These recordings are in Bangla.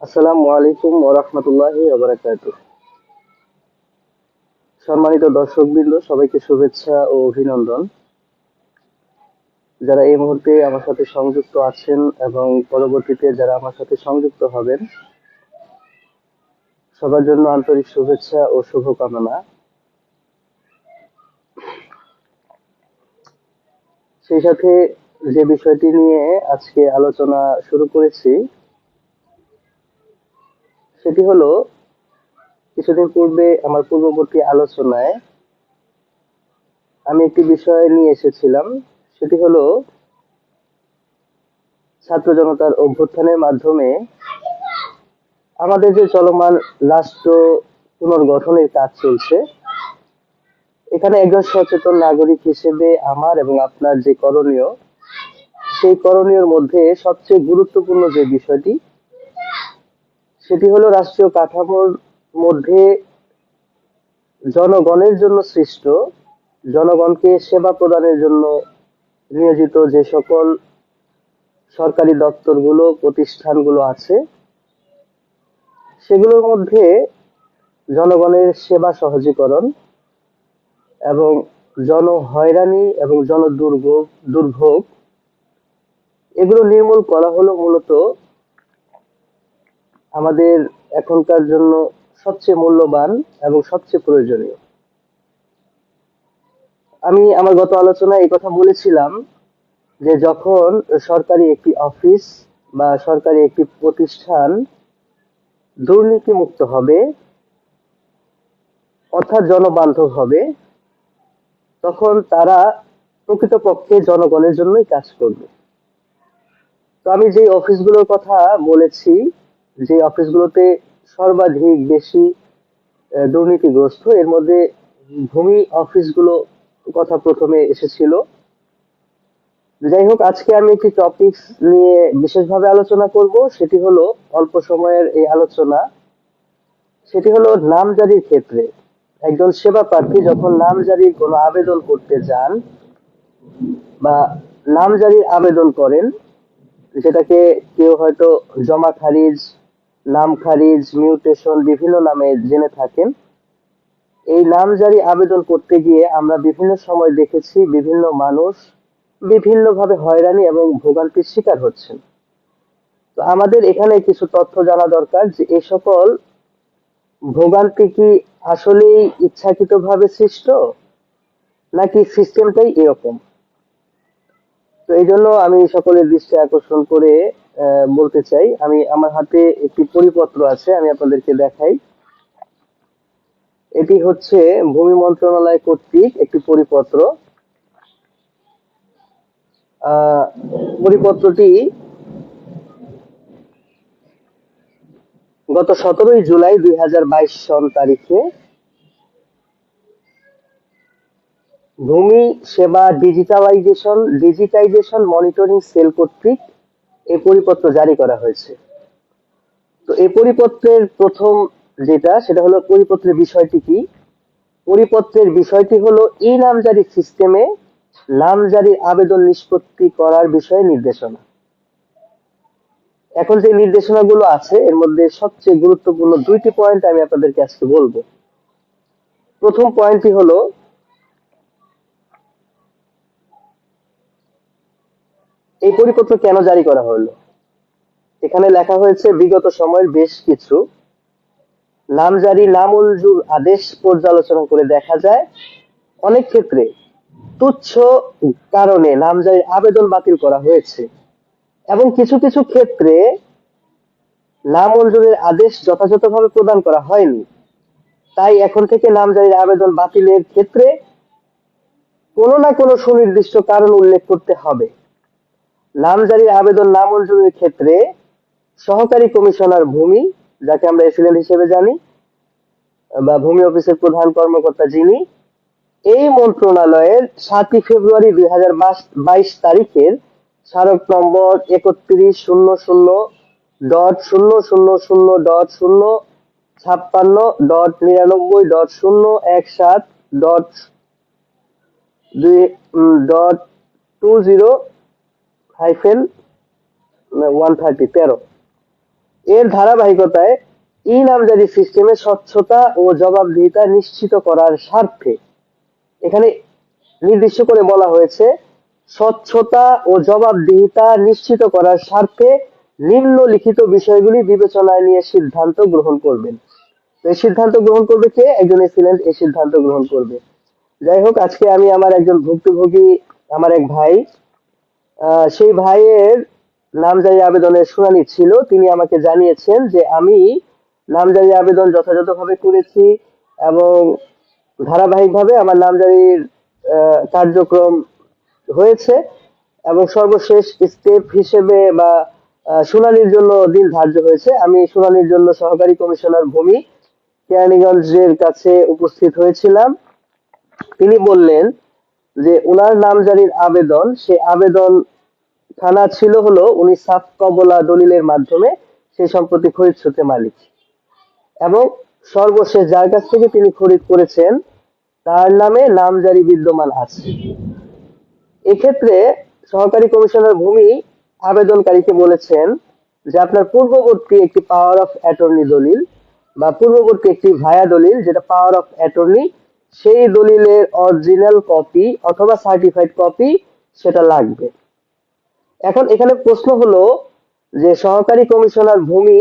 আসসালামু আলাইকুম ওরহমতুল্লাহি সম্মানিত দর্শকবৃন্দ, সবাইকে শুভেচ্ছা ও অভিনন্দন। যারা এই মুহূর্তে আমার সাথে সংযুক্ত আছেন এবং পরবর্তীতে যারা আমার সাথে সংযুক্ত হবেন, সবার জন্য আন্তরিক শুভেচ্ছা ও শুভকামনা। সেই সাথে যে বিষয়টি নিয়ে আজকে আলোচনা শুরু করেছি সেটি হলো, কিছুদিন পূর্বে আমার পূর্ববর্তী আলোচনায় আমি একটি বিষয় নিয়ে এসেছিলাম। সেটি হলো, ছাত্র জনতার অভ্যুত্থানের মাধ্যমে আমাদের যে চলমান রাষ্ট্র পুনর্গঠনের কাজ চলছে, এখানে একজন সচেতন নাগরিক হিসেবে আমার এবং আপনার যে করণীয়, সেই করণীয়র মধ্যে সবচেয়ে গুরুত্বপূর্ণ যে বিষয়টি সেটি হলো রাষ্ট্রীয় কাঠামোর মধ্যে জনগণের জন্য সৃষ্ট, জনগণকে সেবা প্রদানের জন্য নিয়োজিত যে সকল সরকারি দপ্তরগুলো, প্রতিষ্ঠানগুলো আছে, সেগুলোর মধ্যে জনগণের সেবা সহজীকরণ এবং জন হয়রানি এবং জন দুর্ভোগ দুর্ভোগ, এগুলো নির্মূল করা হলো মূলত আমাদের এখনকার জন্য সবচেয়ে মূল্যবান এবং সবচেয়ে প্রয়োজনীয়। আমি আমার গত আলোচনায় এই কথা বলেছিলাম যে যখন সরকারি একটি অফিস বা সরকারি একটি প্রতিষ্ঠান দুর্নীতি মুক্ত হবে, অর্থাৎ জনবান্ধব হবে, তখন তারা প্রকৃতপক্ষে জনগণের জন্যই কাজ করবে। তো আমি যে অফিসগুলোর কথা বলেছি যে অফিসগুলোতে সর্বাধিক বেশি দুর্নীতিগ্রস্ত, এর মধ্যে ভূমি অফিসগুলো কথা প্রথমে এসেছিল। যাই হোক, আজকে আমি একটি টপিক নিয়ে বিশেষভাবে আলোচনা করব। সেটি হলো, অল্প সময়ের এই আলোচনা। সেটি হলো নামজারির ক্ষেত্রে। একজন সেবা প্রার্থী যখন নামজারির কোনো আবেদন করতে যান বা নামজারির আবেদন করেন, যেটাকে কেউ হয়তো জমা খারিজ নাম খারিজ মিউটেশন বিভিন্ন নামে জেনে থাকেন। এই নাম জারি আবেদন করতে গিয়ে আমরা বিভিন্ন সময় দেখেছি বিভিন্ন মানুষ বিভিন্নভাবে হয়রানি এবং ভোগান্তির শিকার হচ্ছেন। তো আমাদের এখানে কিছু তথ্য জানা দরকার যে এই সকল ভোগান্তি কি আসলেই ইচ্ছাকৃতভাবে সৃষ্ট, নাকি সিস্টেমটাই এরকম? তো এই জন্য আমি সকলের দৃষ্টি আকর্ষণ করে বলতে চাই। আমি, আমার হাতে একটি পরিপত্র আছে, আমি আপনাদেরকে দেখাই। এটি হচ্ছে ভূমি মন্ত্রণালয় কর্তৃক একটি পরিপত্র। পরিপত্রটি গত সতেরোই জুলাই দুই হাজার বাইশ সন তারিখে ভূমি সেবা ডিজিটালাইজেশন ডিজিটাইজেশন মনিটরিং সেল কর্তৃক এই পরিপত্র জারি করা হয়েছে। তো এই পরিপত্রের প্রথম যেটা, সেটা হলো পরিপত্রের বিষয়টি কি? পরিপত্রের বিষয়টি হলো ই নামজারি সিস্টেমে নামজারির আবেদন নিষ্পত্তি করার বিষয়ে নির্দেশনা। এখন যে নির্দেশনাগুলো আছে, এর মধ্যে সবচেয়ে গুরুত্বপূর্ণ দুইটি পয়েন্ট আমি আপনাদেরকে আজকে বলব। প্রথম পয়েন্টটি হলো এই পরিপত্র কেন জারি করা হলো? এখানে লেখা হয়েছে, বিগত সময়ের বেশ কিছু নামজারি নামঞ্জুর আদেশ পর্যালোচনা করে দেখা যায়। অনেক ক্ষেত্রে তুচ্ছ কারণে নামজারির আবেদন বাতিল করা হয়েছে। এবং কিছু কিছু ক্ষেত্রে নামঞ্জুরের আদেশ যথাযথভাবে প্রদান করা হয়নি। তাই এখন থেকে নামজারির আবেদন বাতিলের ক্ষেত্রে কোনো না কোনো সুনির্দিষ্ট কারণ উল্লেখ করতে হবে। নামজারির আবেদন নামঞ্জুরের ক্ষেত্রে সহকারী কমিশনার ভূমি যাকে আমরা এসিলেন্ট হিসেবে জানি বা ভূমি অফিসের প্রধান কর্মকর্তা যিনি এই মন্ত্রণালয়ের সাতই ফেব্রুয়ারি দুই হাজার বাইশ তারিখের স্মারক নম্বর একত্রিশ শূন্য শূন্য ডট শূন্য শূন্য শূন্য ডট শূন্য ছাপ্পান্ন ডট নিরানব্বই ডট শূন্য এক সাত ডট দুই dot two zero hyphen one thirty তেরো। এর ধারাবাহিকতায় ই নামজারি সিস্টেমে স্বচ্ছতা ও জবাবদিহিতা নিশ্চিত করার স্বার্থে এখানে নির্দিষ্ট করে বলা হয়েছে, স্বচ্ছতা ও জবাবদিহিতা নিশ্চিত করার স্বার্থে নিম্নলিখিত বিষয়গুলি বিবেচনায় নিয়ে সিদ্ধান্ত গ্রহণ করবেন। এই সিদ্ধান্ত গ্রহণ করবে কে? একজন এসিলেন্ট এই সিদ্ধান্ত গ্রহণ করবে। যাই হোক, আজকে আমি আমার একজন ভুক্তভোগী, আমার এক ভাই সেই ভাইয়ের নামজারি আবেদনের শুনানি ছিল। তিনি আমাকে জানিয়েছেন যে আমি নামজারি আবেদন যথাযথভাবে করেছি এবং ধারাবাহিকভাবে আমার নামজারির কার্যক্রম হয়েছে এবং সর্বশেষ স্টেপ হিসেবে বা শুনানির জন্য দিন ধার্য হয়েছে। আমি শুনানির জন্য সহকারী কমিশনার ভূমি কেরানীগঞ্জের কাছে উপস্থিত হয়েছিলাম। তিনি বললেন যে উনার নামজারির আবেদন সে আবেদন থানা ছিল হলো উনি সাফ কবলা দলিলের মাধ্যমে সেই সম্পত্তি খরিদ সূত্রে মালিক। এবং সর্বশেষ যার কাছ থেকে তিনি খরিদ করেছেন, তার নামে নামজারি বিদ্যমান আছে। এক্ষেত্রে সহকারী কমিশনার ভূমি আবেদনকারীকে বলেছেন যে আপনার পূর্ববর্তী একটি পাওয়ার অফ অ্যাটর্নি দলিল বা পূর্ববর্তী একটি ভায়া দলিল, যেটা পাওয়ার অফ অ্যাটর্নি সেই দলিলের অরিজিনাল কপি অথবা সার্টিফাইড কপি সেটা লাগবে। এখন এখানে প্রশ্ন হলো যে সহকারী কমিশনার ভূমি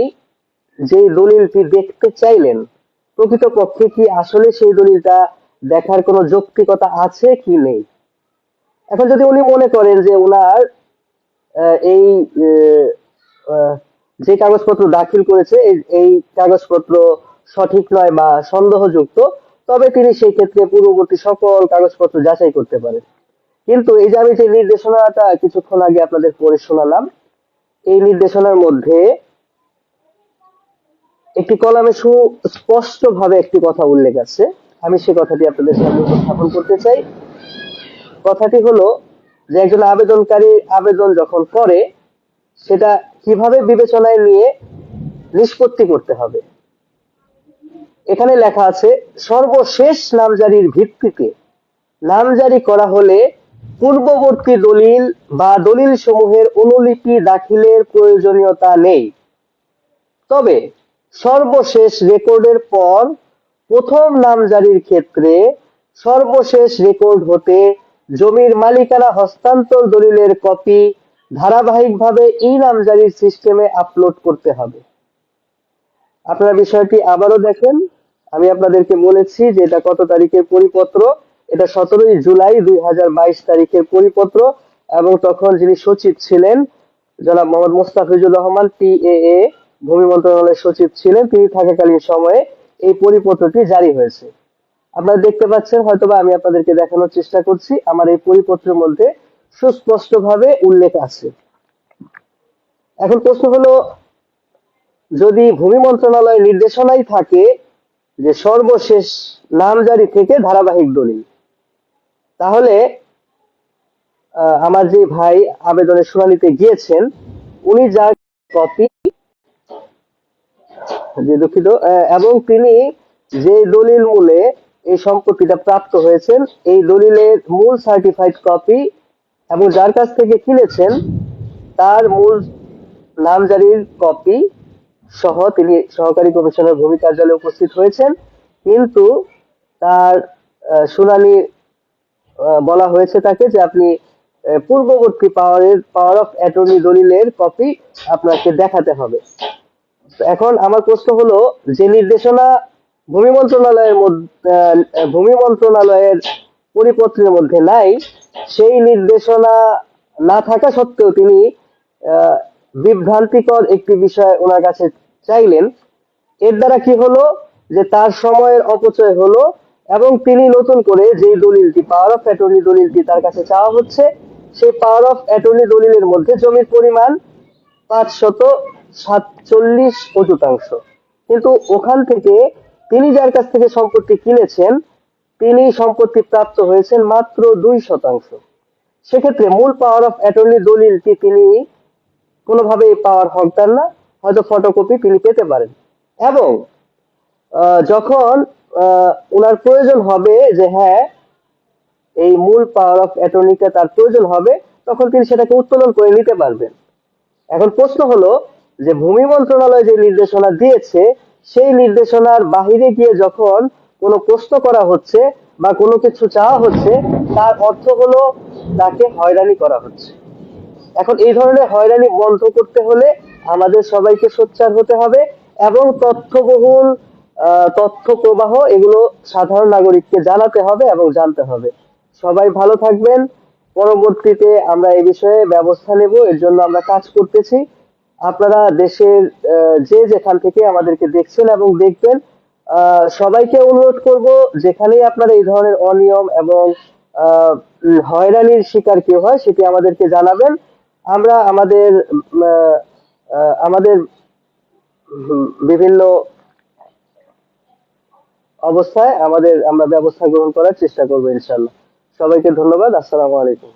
যে দলিলটি দেখতে চাইলেন, প্রকৃতপক্ষে কি আসলে সেই দলিলটা দেখার কোনো যৌক্তিকতা আছে কি নেই? এখন যদি উনি মনে করেন যে ওনার এই যে কাগজপত্র দাখিল করেছে এই কাগজপত্র সঠিক নয় বা সন্দেহযুক্ত তবে তিনি সেই ক্ষেত্রে পূর্ববর্তী সকল কাগজপত্র যাচাই করতে পারেন। কিন্তু এই যে আমি যে নির্দেশনাটা কিছুক্ষণ আগে আপনাদের পড়ে শোনালাম, এই নির্দেশনার মধ্যে একটি কলামে সুস্পষ্ট ভাবে একটি কথা উল্লেখ আছে। আমি সে কথাটি আপনাদের সামনে উপস্থাপন করতে চাই। কথাটি হলো যে একজন আবেদনকারী আবেদন যখন করে, সেটা কীভাবে বিবেচনায় নিয়ে নিষ্পত্তি করতে হবে? এখানে লেখা আছে, সর্বশেষ নামজারির ভিত্তিতে নামজারি করা হলে পূর্ববর্তী দলিল বা দলিল সমূহের অনুলিপি দাখিলের প্রয়োজনীয়তা নেই। তবে সর্বশেষ রেকর্ডের পর প্রথম নামজারির ক্ষেত্রে সর্বশেষ রেকর্ড হতে জমির মালিকানা হস্তান্তর দলিলের কপি ধারাবাহিকভাবে ই নামজারির সিস্টেমে আপলোড করতে হবে। আপনারা বিষয়টি আবারও দেখেন। আমি আপনাদেরকে বলেছি যে এটা কত তারিখের পরিপত্র? এটা সতেরোই জুলাই দুই তারিখের পরিপত্র এবং তখন যিনি সচিব ছিলেন, জনাব মোহাম্মদ মোস্তাফিজুর রহমান টিএএ ভূমি মন্ত্রণালয়ের সচিব ছিলেন। তিনি থাকাকালীন সময়ে এই পরিপত্রটি জারি হয়েছে। আপনারা দেখতে পাচ্ছেন, হয়তোবা আমি আপনাদেরকে দেখানোর চেষ্টা করছি, আমার এই পরিপত্রের মধ্যে সুস্পষ্টভাবে উল্লেখ আছে। এখন প্রশ্ন হলো, যদি ভূমি মন্ত্রণালয়ের নির্দেশনাই থাকে যে সর্বশেষ নামজারি থেকে ধারাবাহিক দলিল। তাহলে আমার যে ভাই আবেদনের শুনানিতে গিয়েছেন, উনি যার কপি, যে দুঃখিত এবং তিনি যে দলিল মূলে এই সম্পত্তিটা প্রাপ্ত হয়েছেন, এই দলিলের মূল সার্টিফাইড কপি এবং যার কাছ থেকে কিনেছেন, তার মূল নামজারির কপি সহ তিনি সহকারী কমিশনার ভূমি কার্যালয়ে উপস্থিত হয়েছেন। কিন্তু তার শুনানি বলা হয়েছে তাকে যে আপনি পূর্ববর্তী পাওয়ারের, পাওয়ার অফ অ্যাটর্নি দলিলের কপি আপনাকে দেখাতে হবে। এখন আমার প্রশ্ন হলো, যে নির্দেশনা ভূমি মন্ত্রণালয়ের ভূমি মন্ত্রণালয়ের পরিপত্রের মধ্যে নাই, সেই নির্দেশনা না থাকা সত্ত্বেও তিনি বিভ্রান্তিকর একটি বিষয় ওনার কাছে চাইলেন। এর দ্বারা কি হলো? যে তার সময়ের অপচয় হলো এবং তিনি নতুন করে যে দলিলটি পাওয়ার অফ অ্যাটর্নি দলিলটি তার কাছে চাওয়া হচ্ছে, সেই পাওয়ার অফ অ্যাটর্নি দলিলের মধ্যে জমির পরিমাণ পাঁচশত সাতচল্লিশ অযুতাংশ। কিন্তু ওখান থেকে তিনি যার কাছ থেকে সম্পত্তি কিনেছেন, তিনি সম্পত্তি প্রাপ্ত হয়েছেন মাত্র দুই শতাংশ। সেক্ষেত্রে মূল পাওয়ার অফ অ্যাটর্নি দলিলটি তিনি কোনোভাবে পাওয়ার হকদার না, হয়তো ফটোকপি তিনি পেতে পারেন। এবং যখন ওনার প্রয়োজন হবে যে হ্যাঁ এই মূল পাওয়ার অফ অ্যাটর্নিটা তার প্রয়োজন হবে, তখন তিনি সেটাকে উত্তোলন করে নিতে পারবেন। এখন প্রশ্ন হলো যে ভূমি মন্ত্রণালয় যে নির্দেশনা দিয়েছে, সেই নির্দেশনার বাহিরে গিয়ে যখন কোনো প্রশ্ন করা হচ্ছে বা কোনো কিছু চাওয়া হচ্ছে, তার অর্থ হলো তাকে হয়রানি করা হচ্ছে। এখন এই ধরনের হয়রানি বন্ধ করতে হলে আমাদের সবাইকে সোচ্চার হতে হবে এবং তথ্যবহুল তথ্য প্রবাহ এগুলো সাধারণ নাগরিককে জানাতে হবে এবং জানতে হবে। সবাই ভালো থাকবেন। পরবর্তীতে আমরা এই বিষয়ে ব্যবস্থা নেব। এর জন্য আমরা কাজ করতেছি। আপনারা দেশের যে যেখান থেকে আমাদেরকে দেখছেন এবং দেখবেন সবাইকে অনুরোধ করব যেখানেই আপনারা এই ধরনের অনিয়ম এবং হয়রানির শিকার কেউ হয় সেটি আমাদেরকে জানাবেন। আমরা আমাদের আমাদের বিভিন্ন অবস্থায় আমাদের, আমরা ব্যবস্থা গ্রহণ করার চেষ্টা করব ইনশাল্লাহ সবাইকে ধন্যবাদ, আসসালামু আলাইকুম।